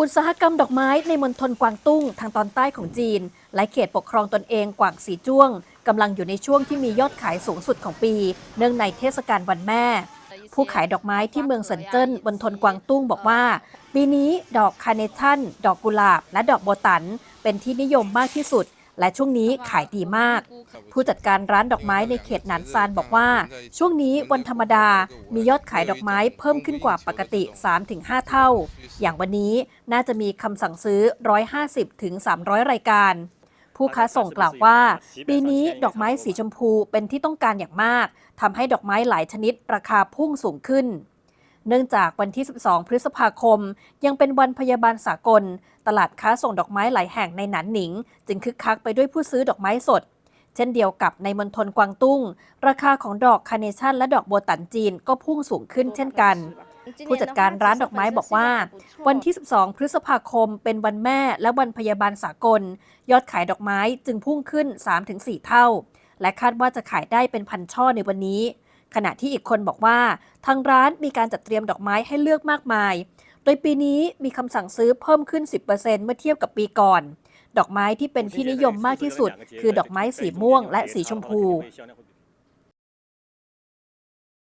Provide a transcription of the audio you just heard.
อุตสาหกรรมดอกไม้ในมณฑลกวางตุ้งทางตอนใต้ของจีน และเขตปกครองตนเองกวางสีจ้วงกำลังอยู่ในช่วงที่มียอดขายสูงสุดของปี เนื่องในเทศกาลวันแม่ ผู้ขายดอกไม้ที่เมืองเซินเจิ้นมณฑลกวางตุ้งบอกว่า ปีนี้ดอกคาร์เนชั่น ดอกกุหลาบ และดอกโบตัน เป็นที่นิยมมากที่สุด และช่วงนี้ขายดีมาก ผู้จัดการร้านดอกไม้ในเขตหนานซานบอกว่า ช่วงนี้วันธรรมดามียอดขายดอกไม้เพิ่มขึ้นกว่าปกติ 3-5 เท่า อย่างวันนี้น่าจะมีคำสั่งซื้อ 150-300 รายการ ผู้ค้าส่งกล่าวว่า ปีนี้ดอกไม้สีชมพูเป็นที่ต้องการอย่างมากทำให้ดอกไม้หลายชนิดราคาพุ่งสูงขึ้นเนื่องจากวันที่ 12 พฤษภาคม ยังเป็นวันพยาบาลสากล ตลาดค้าส่งดอกไม้หลายแห่งในหนานหนิง จึงคึกคักไปด้วยผู้ซื้อดอกไม้สด เช่นเดียวกับในมณฑลกวางตุ้ง ราคาของดอกคาร์เนชั่นและดอกโบตันจีนก็พุ่งสูงขึ้นเช่นกัน ผู้จัดการร้านดอกไม้บอกว่า วันที่ 12 พฤษภาคมเป็นวันแม่และวันพยาบาลสากล ยอดขายดอกไม้จึงพุ่งขึ้น 3-4 เท่า และคาดว่าจะขายได้เป็นพันช่อในวันนี้ ขณะที่อีกคนบอกว่า ทางร้านมีการจัดเตรียมดอกไม้ให้เลือกมากมาย โดยปีนี้มีคำสั่งซื้อเพิ่มขึ้น 10%เมื่อเทียบกับปีก่อน ดอกไม้ที่เป็นที่นิยมมากที่สุด คือดอกไม้สีม่วงและสีชมพู